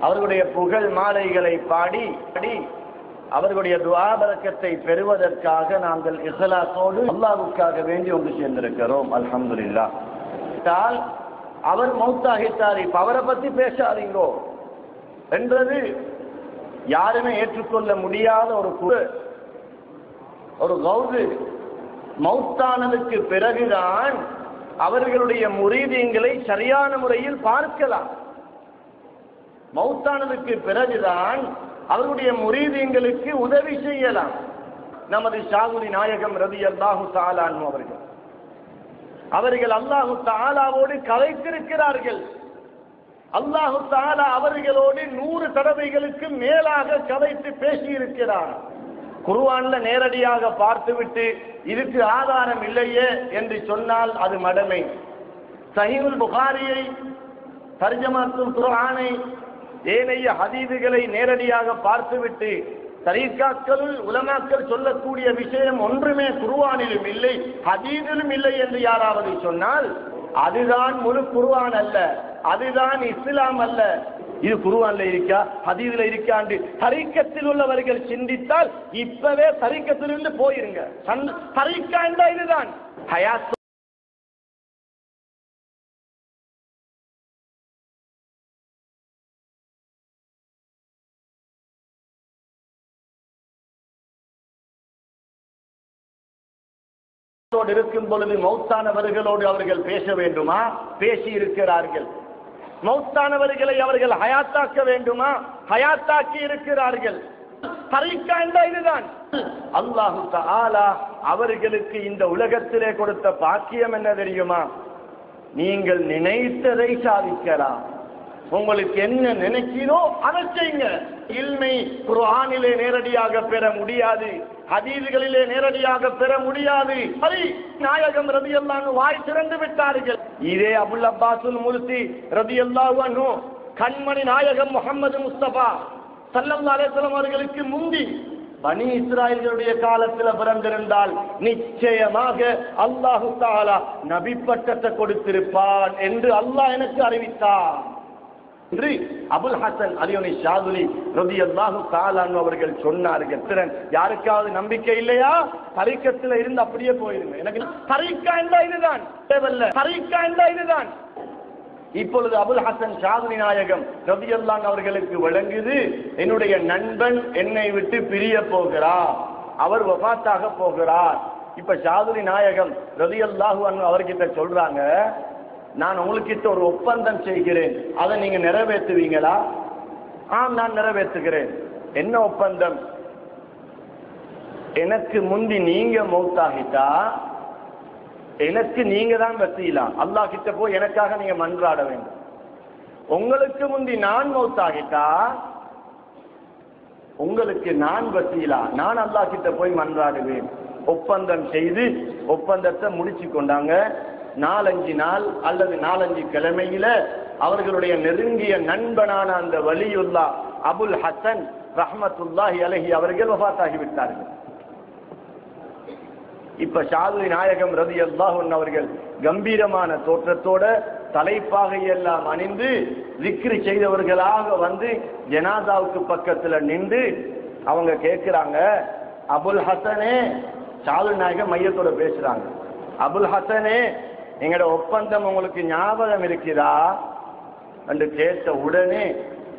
அவர்களுடைய புகழ் மாலைகளை பாடி பாடி அவர்களுடைய துவாபரக்கத்தை பெறுவதற்காக நாங்கள் இஹலாசோடு அல்லாவுக்காக வேண்டி ஒன்று சேர்ந்திருக்கிறோம். அல்ஹம்துல்லா தால் அவர் மௌத்தாகித்தார் இப்ப அவரை பத்தி பேசாதீங்கோ. என்றது யாருமே ஏற்றுக்கொள்ள முடியாத ஒரு குரு ஒரு கௌது மௌத்தானதுக்கு பிறகுதான் அவர்களுடைய முரீதியங்களை சரியான முறையில் பார்க்கலாம். மௌத்தானதுக்கு பிறகுதான் அவருடைய முரீதியங்களுக்கு உதவி செய்யலாம். நமது ஷாகுரி நாயகம் ரவி அல்லாஹு தாலான் அவர்கள். அவர்கள் அல்லாஹு தாலாவோடு கலைத்திருக்கிறார்கள். அல்லாஹு தாலா அவர்களோடு நூறு தடவைகளுக்கு மேலாக கலைத்து பேசியிருக்கிறார். குருவான்ல நேரடியாக பார்த்துவிட்டு இதுக்கு ஆதாரம் இல்லையே என்று சொன்னால் அது மடமை. சஹீல் புகாரியை தர்ஜமாத்துல் குர்ஆனை ஏனைய ஹதீதுகளை நேரடியாக பார்த்துவிட்டு தரீக்காக்கள் உலமாக்கள் சொல்லக்கூடிய விஷயம் ஒன்றுமே குருவானிலும் இல்லை ஹதீதிலும் இல்லை என்று யாராவது சொன்னால் அதுதான் முழு குருவான் அல்ல அதுதான் இஸ்லாம் அல்ல இது குருவான்ல இருக்கா? ஹதீதுல இருக்காண்டு தரிக்கத்தில் உள்ளவர்கள் சிந்தித்தால் இப்பவே தரிக்கத்திலிருந்து போயிருங்க. தரிக்கா என்றா இதுதான். ஹயாத் இருக்கும் பொழுது மௌத்தானவர்களோடு அவர்கள் பேச வேண்டுமா? பேசி இருக்கிறார்கள் மௌத்தானவர்களை அவர்கள் ஹயாத்தாக்க வேண்டுமா? ஹயாத்தாக்கி இருக்கிறார்கள். தரிக்கா இதுதான். அல்லாஹு தஆலா அவர்களுக்கு இந்த உலகத்திலே கொடுத்த பாக்கியம் என்ன தெரியுமா? நீங்கள் நினைத்ததை சாதிக்கலாம். உங்களுக்கு என்ன நினைக்கிறோ அதை செய்யுங்க. இல்மை குர்ஆனிலே நேரடியாக பெற முடியாது. ஹதீதுகளிலே நேரடியாக பெற முடியாது. சரி நாயகம் ரதி வாய் திறந்து விட்டார்கள். இதே அபுல் அப்பாசுல் முர்சி ரதி அல்லாஹு கண்மணி நாயகம் முகமது முஸ்தபா சல்லல்லா அலைஹிஸ்ஸலாம் அவர்களுக்கு முந்தி பனி இஸ்ராயல்களுடைய காலத்தில் பிறந்திருந்தால் நிச்சயமாக அல்லாஹு தாலா நபி பட்டத்தை கொடுத்திருப்பான் என்று அல்லாஹ் எனக்கு அறிவித்தான். என்று அபுல் ஹசன் அலியோனி ஷாதுலி ரதி அல்லாஹு தாலான் அவர்கள் சொன்னார்கள். திறன் யாருக்காவது நம்பிக்கை இல்லையா? தரிக்கத்துல இருந்து அப்படியே போயிருங்க. எனக்கு தரிக்கா என்றா இதுதான். தேவல்ல தரிக்கா என்றா இதுதான். இப்பொழுது அபுல் ஹசன் ஷாதுலி நாயகம் ரதி அல்லான் அவர்களுக்கு விளங்குது. என்னுடைய நண்பன் என்னை விட்டு பிரிய போகிறார். அவர் வபாத்தாக போகிறார். இப்ப ஷாதுலி நாயகம் ரதி அல்லாஹு அவர்கிட்ட சொல்றாங்க நான் உங்களுக்கிட்ட ஒரு ஒப்பந்தம் செய்கிறேன். அதை நீங்க நிறைவேற்றுவீங்களா? ஆம் நான் நிறைவேற்றுகிறேன். என்ன ஒப்பந்தம்? எனக்கு முந்தி நீங்க மௌத்தாகிட்டா? எனக்கு நீங்க தான் வசீலாம் அல்லாஹ் கிட்ட போய் எனக்காக நீங்க மன்றாட வேண்டும். உங்களுக்கு முந்தி நான் மௌத்தாகிட்டா? உங்களுக்கு நான் வசீலா. நான் அல்லாஹ் கிட்ட போய் மன்றாடுவேன். ஒப்பந்தம் செய்து ஒப்பந்தத்தை முடிச்சு கொண்டாங்க நாலஞ்சு நாள் அல்லது நாலஞ்சு கிழமையில அவர்களுடைய நெருங்கிய நண்பனான அந்த வலியுல்லா அபுல் ஹசன் ரஹமத்துல்லாஹி அலஹி அவர்கள் வபாத்தாகி விட்டார்கள் இப்ப ஷாதுரி நாயகம் ரதி அல்லாஹன் அவர்கள் கம்பீரமான தோற்றத்தோட தலைப்பாகை எல்லாம் அணிந்து விக்ரி செய்தவர்களாக வந்து ஜனாதாவுக்கு பக்கத்துல நின்று அவங்க கேட்கிறாங்க அபுல் ஹசனே ஷாது நாயகம் மையத்தோட பேசுறாங்க அபுல் ஹசனே எங்களோட ஒப்பந்தம் உங்களுக்கு ஞாபகம் இருக்கிறா என்று கேட்ட உடனே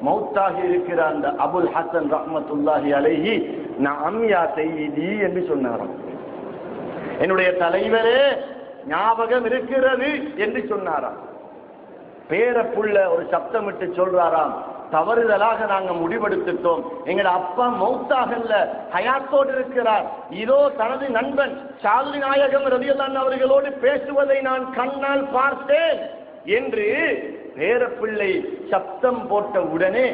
மௌத்தாகி இருக்கிற அந்த அபுல் ஹசன் ரஹமத்துல்லாஹி அலைஹி நான் அம்யா செய்தி என்று சொன்னாராம். என்னுடைய தலைவரே ஞாபகம் இருக்கிறது என்று சொன்னாராம். பேரப்புள்ள ஒரு சப்தமிட்டு சொல்றாராம் தவறுதலாக நாங்கள் முடிவெடுத்துட்டோம். எங்கட அப்பா மௌத்தாகல்ல ஹயாத்தோடு இருக்கிறார். இதோ தனது நண்பன் சாலி நாயகம் ரதியல்லான் அவர்களோடு பேசுவதை நான் கண்ணால் பார்த்தேன் என்று பேரப்பிள்ளை சப்தம் போட்ட உடனே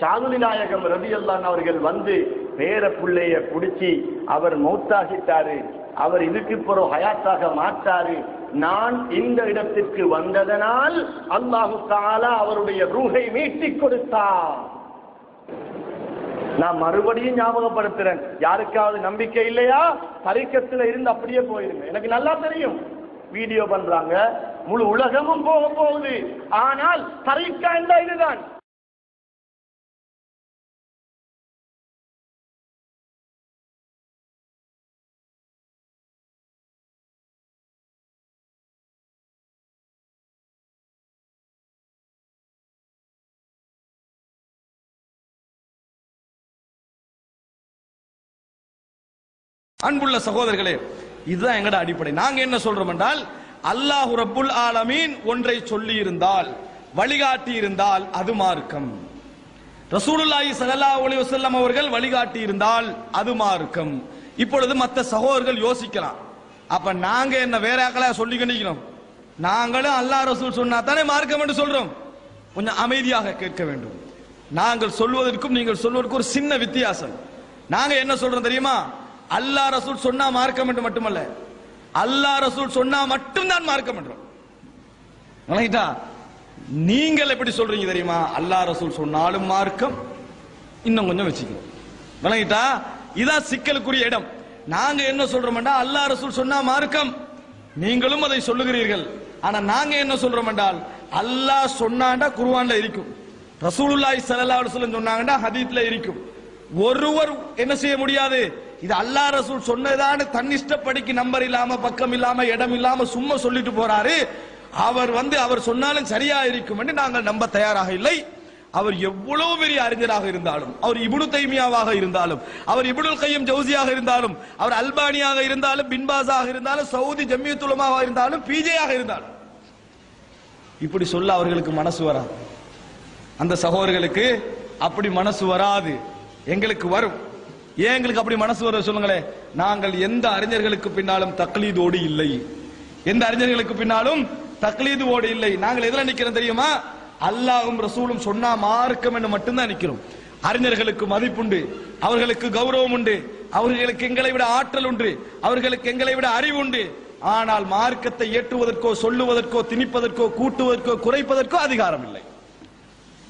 சாதுரி நாயகம் ரதியல்லான் அவர்கள் வந்து பேரப்பிள்ளைய பிடிச்சி அவர் மௌத்தாகிட்டாரு. அவர் இதுக்கு பிறகு ஹயாத்தாக மாட்டாரு நான் இந்த இடத்திற்கு வந்ததனால் அல்லாஹு தாலா அவருடைய ரூகை மீட்டிக் கொடுத்தார் நான் மறுபடியும் ஞாபகப்படுத்துறேன். யாருக்காவது நம்பிக்கை இல்லையா? தரிக்கத்தில் இருந்து அப்படியே போயிருங்க. எனக்கு நல்லா தெரியும். வீடியோ பண்றாங்க. முழு உலகமும் போக போகுது. ஆனால் தரிக்கா என்றா இதுதான். அன்புள்ள சகோதரர்களே இதுதான் எங்கட அடிப்படை. நாங்க என்ன சொல்றோம் என்றால் அல்லாஹு ரப்புல் ஆலமீன் ஒன்றை சொல்லி இருந்தால் வழிகாட்டி இருந்தால் அது மார்க்கம். ரசூலுல்லாஹி ஸல்லல்லாஹு அலைஹி வஸல்லம் அவர்கள் வழிகாட்டி இருந்தால் அது மார்க்கம். இப்பொழுது மற்ற சகோதரர்கள் யோசிக்கலாம். அப்ப நாங்க என்ன வேற ஆக்களா சொல்லி கண்டிக்கணும்? நாங்களும் அல்லாஹ் ரசூல் சொன்னா தானே மார்க்கம் என்று சொல்றோம். கொஞ்சம் அமைதியாக கேட்க வேண்டும். நாங்கள் சொல்வதற்கும் நீங்கள் சொல்வதற்கும் ஒரு சின்ன வித்தியாசம். நாங்க என்ன சொல்றோம் தெரியுமா? அல்லாஹ் ரசூல் சொன்னா மார்க்கம் என்று மட்டுமல்ல அல்லாஹ் ரசூல் சொன்னா மட்டும்தான் மார்க்கம் என்றோம் விளங்கிட்டா? நீங்கள் எப்படி சொல்றீங்க தெரியுமா? அல்லாஹ் ரசூல் சொன்னாலும் மார்க்கம் இன்னும் கொஞ்சம் வச்சுக்கணும். விளங்கிட்டா? இதான் சிக்கலுக்குரிய இடம். நாங்க என்ன சொல்றோம்டா அல்லாஹ் ரசூல் சொன்னா மார்க்கம். நீங்களும் அதை சொல்லுகிறீர்கள். ஆனா நாங்க என்ன சொல்றோம் என்றால் அல்லாஹ் சொன்னாண்டா குருவான்ல இருக்கும். ரசூலுல்லாஹி ஸல்லல்லாஹு அலைஹி வஸல்லம் சொன்னாங்கடா ஹதீஸ்ல இருக்கும். ஒருவர் என்ன செய்ய முடியாது? இது அல்லா ரசூல் சொன்னதான தன்னிஷ்டப்படிக்கு நம்பர் இல்லாம பக்கம் இல்லாம இடம் இல்லாம சும்மா சொல்லிட்டு போறாரு. அவர் வந்து அவர் சொன்னாலும் சரியா இருக்கும் என்று நாங்கள் நம்ப தயாராக இல்லை. அவர் எவ்வளவு பெரிய அறிஞராக இருந்தாலும் அவர் இபுனு தைமியாவாக இருந்தாலும் அவர் இபுனுல் கையம் ஜவுசியாக இருந்தாலும் அவர் அல்பானியாக இருந்தாலும் பின்பாஸாக இருந்தாலும் சவுதி ஜம்மியத்துலமாக இருந்தாலும் பிஜேயாக இருந்தாலும். இப்படி சொல்ல அவர்களுக்கு மனசு வராது. அந்த சகோதரர்களுக்கு அப்படி மனசு வராது. எங்களுக்கு வரும். ஏன் எங்களுக்கு அப்படி மனசு வர சொல்லுங்களேன் நாங்கள் எந்த அறிஞர்களுக்கு பின்னாலும் தக்லீதோடு இல்லை. எந்த அறிஞர்களுக்கு பின்னாலும் தக்லீதோடு இல்லை. நாங்கள் எதுல நிக்கிறோம் தெரியுமா? அல்லாஹும் ரசூலும் சொன்னா மார்க்கம் என்று மட்டும்தான் நிக்கிறோம் அறிஞர்களுக்கு மதிப்புண்டு அவர்களுக்கு கௌரவம் உண்டு அவர்களுக்கு எங்களை விட ஆற்றல் உண்டு அவர்களுக்கு எங்களை விட அறிவு உண்டு. ஆனால் மார்க்கத்தை ஏற்றுவதற்கோ சொல்லுவதற்கோ திணிப்பதற்கோ கூட்டுவதற்கோ குறைப்பதற்கோ அதிகாரம் இல்லை.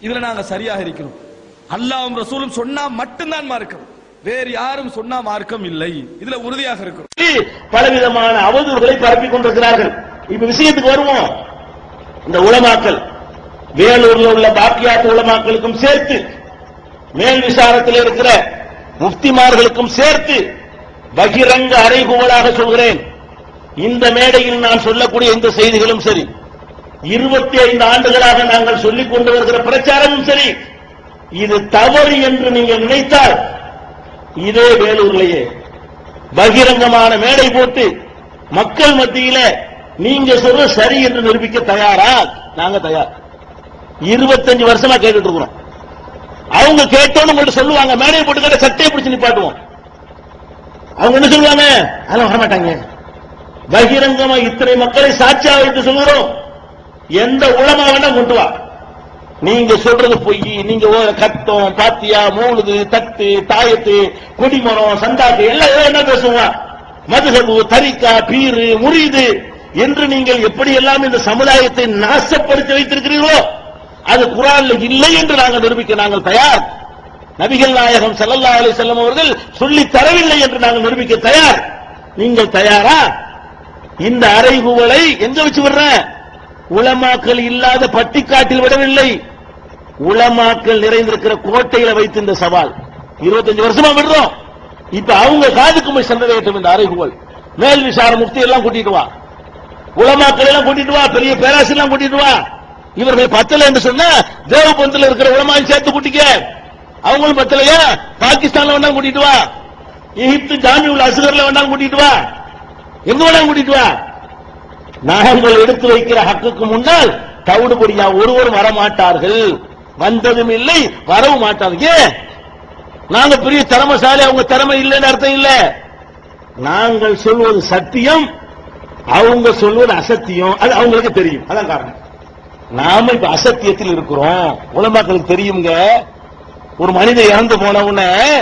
இதுல நாங்க சரியாக இருக்கிறோம். அல்லாவும் ரசூலும் சொன்னா மட்டும்தான் மார்க்கம். வேறு யாரும் சொன்னா மார்க்கம் இல்லை. இதுல உறுதியாக இருக்கும் பலவிதமான அவதூறுகளை பரப்பிக் கொண்டிருக்கிறார்கள். இப்ப விஷயத்துக்கு வருவோம். இந்த உலமாக்கல் வேலூர்ல உள்ள பாக்கியாத்து உலமாக்களுக்கும் சேர்த்து மேல் விசாரத்தில் இருக்கிற முஃப்திமார்களுக்கும் சேர்த்து பகிரங்க அறைகூவலாக சொல்கிறேன். இந்த மேடையில் நான் சொல்லக்கூடிய இந்த செய்திகளும் சரி. இருபத்தி ஐந்து ஆண்டுகளாக நாங்கள் சொல்லிக் கொண்டு வருகிற பிரச்சாரமும் சரி. இது தவறு என்று நீங்கள் நினைத்தால் இதே வேலூர்லயே பகிரங்கமான மேடை போட்டு மக்கள் மத்தியில நீங்க சொல்ற சரி என்று நிரூபிக்க தயாரா? நாங்க தயார். இருபத்தஞ்சு வருஷமா கேட்டுட்டு இருக்கிறோம். அவங்க கேட்டோன்னு உங்கள்ட்ட சொல்லுவாங்க மேடையை போட்டு கேட்ட சட்டையை பிடிச்சு நிப்பாட்டுவோம். அவங்க என்ன சொல்லுவாங்க? அதெல்லாம் வரமாட்டாங்க. பகிரங்கமா இத்தனை மக்களை சாட்சியா வைத்து சொல்கிறோம் எந்த உளமா வேணா கொண்டு வா. நீங்க சொல்றது பொய். நீங்க ஓ- கத்தம் பாத்தியா மூழுது தட்டு தாயத்து கொடிமரம் சந்தாத்து எல்லாம் என்ன பேசுவாங்க மதுகபு தரிக்கா பீரு முறியுது என்று நீங்கள் எப்படி எல்லாம் இந்த சமுதாயத்தை நாசப்படுத்தி வைத்திருக்கிறீர்களோ அது குரான்ல இல்லை என்று நாங்கள் நிரூபிக்க நாங்கள் தயார். நபிகள் நாயகம் ஸல்லல்லாஹு அலி செல்லம் அவர்கள் சொல்லி தரவில்லை என்று நாங்கள் நிரூபிக்க தயார். நீங்கள் தயாரா? இந்த அறைகூவலை எங்க வச்சு விடுறேன்? உளமாக்கல் இல்லாத பட்டிக்காட்டில் விடவில்லை. உளமாக்கள் நிறைந்திருக்கிற கோட்டையில வைத்து இந்த சவால். 25 வருஷமா விடுறோம். இப்ப அவங்க காதுக்கு போய் சென்றடையட்டும் இந்த அறைகூவல். மேல் விசார முக்தி எல்லாம் கூட்டிட்டு வா. உலமாக்கள் எல்லாம் கூட்டிட்டு வா. பெரிய பேராசி எல்லாம் கூட்டிட்டு வா. இவர்கள் பத்தல என்று சொன்னா தேவபந்தில் இருக்கிற உலமாவை சேர்த்து கூட்டிக்க. அவங்களும் பத்தலையா? பாகிஸ்தான்ல வேணாலும் கூட்டிட்டு வா. எகிப்து உள்ள அசுகர்ல வேணாலும் கூட்டிட்டு வா. எங்க வேணாலும் கூட்டிட்டு வா. நாங்கள் எடுத்து வைக்கிற ஹக்குக்கு முன்னால் தவிடுபடியா ஒருவரும் வரமாட்டார்கள். வந்ததும் இல்லை வரவும் மாட்டார்கள் ஏன்? நாங்க பெரிய திறமசாலி அவங்க திறமை இல்லைன்னு அர்த்தம் இல்ல. நாங்கள் சொல்வது சத்தியம் அவங்க சொல்வது அசத்தியம். அது அவங்களுக்கு தெரியும். அதான் காரணம். நாம இப்ப அசத்தியத்தில் இருக்கிறோம். உலமாக்களுக்கு தெரியுங்க. ஒரு மனிதன் இறந்து போன உடனே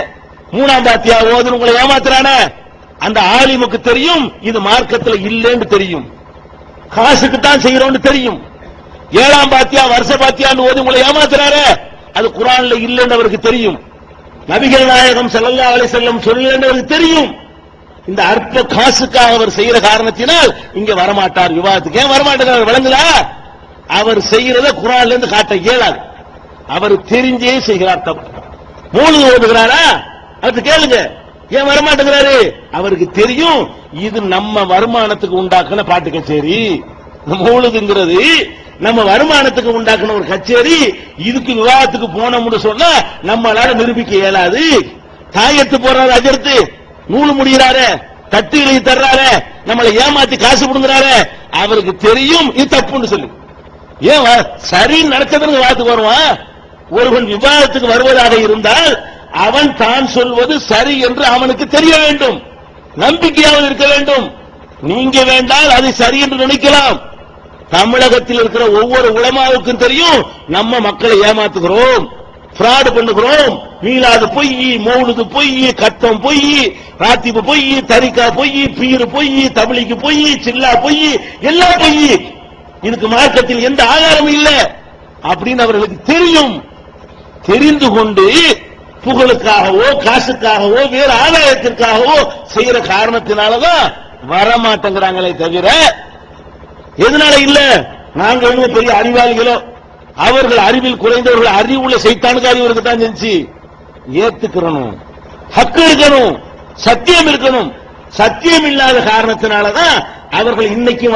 மூணாம் பாத்தியா ஓதுன்னு உங்களை ஏமாத்துறானே. அந்த ஆலிமுக்கு தெரியும் இது மார்க்கத்துல இல்லைன்னு தெரியும். காசுக்கு தான் செய்யறோம்னு தெரியும். ஏழாம் பாத்தியா வருஷ பாத்தியான்னு ஓதி உங்களை ஏமாத்துறாரு. அது குரான்ல இல்லைன்னு அவருக்கு தெரியும். நபிகள் நாயகம் செல்லல்லா அலை செல்லம் சொல்லலன்னு அவருக்கு தெரியும். இந்த அற்ப காசுக்காக அவர் செய்யற காரணத்தினால் இங்க வரமாட்டார். விவாதத்துக்கு ஏன் வரமாட்டார் விளங்குதா? அவர் செய்யறத குரான்ல இருந்து காட்ட இயலாது. அவர் தெரிஞ்சே செய்கிறார் தப்பு. மூணு ஓதுகிறாரா? அது கேளுங்க. ஏன் வரமாட்டேங்கிறாரு? அவருக்கு தெரியும். இது நம்ம வருமானத்துக்கு உண்டாக்குன பாட்டு கச்சேரி. மூழுதுங்கிறது நம்ம வருமானத்துக்கு உண்டாக்குன ஒரு கச்சேரி இதுக்கு விவாதத்துக்கு போனோம்னு சொன்னா நம்மளால நிரூபிக்க இயலாது. தாயத்து போறாரு அஜர்த்து நூல் முடிகிறாரு தட்டு எழுதி தர்றாரு நம்மளை ஏமாத்தி காசு கொடுங்கிறாரு. அவருக்கு தெரியும் இது தப்புன்னு சொல்லி. ஏன் சரி நடக்கிறதுக்கு விவாதத்துக்கு வருவான். ஒருவன் விவாதத்துக்கு வருவதாக இருந்தால் அவன் தான் சொல்வது சரி என்று அவனுக்கு தெரிய வேண்டும். நம்பிக்கையாவது இருக்க வேண்டும். நீங்க வேண்டால் அது சரி என்று நினைக்கலாம். தமிழகத்தில் இருக்கிற ஒவ்வொரு உலமாவுக்கும் தெரியும் நம்ம மக்களை ஏமாத்துகிறோம் பிராடு பண்ணுகிறோம். மீளாது பொய் மௌலுது பொய் கத்தம் பொய் ராத்திப்பு பொய் தரிக்கா பொய் பீரு பொய் தமிழிக்கு பொய் சில்லா பொய் எல்லாம் பொய் இதுக்கு மார்க்கத்தில் எந்த ஆதாரமும் இல்ல. அப்படின்னு அவர்களுக்கு தெரியும். தெரிந்து கொண்டு புகழுக்காகவோ காசுக்காகவோ வேறு ஆதாயத்திற்காகவோ செய்யற காரணத்தினாலதான் வரமாட்டேங்கிறாங்களே தவிர எதனால இல்ல? நாங்க என்ன பெரிய அறிவாளிகளோ. அவர்கள் அறிவில் குறைந்தவர்கள் அறிவுள்ள சைத்தானுக்கு இவருக்கு தான் செஞ்சு ஏத்துக்கிறணும். ஹக்கு இருக்கணும். சத்தியம் இருக்கணும். சத்தியம் இல்லாத காரணத்தினாலதான் அவர்கள் இன்னைக்கு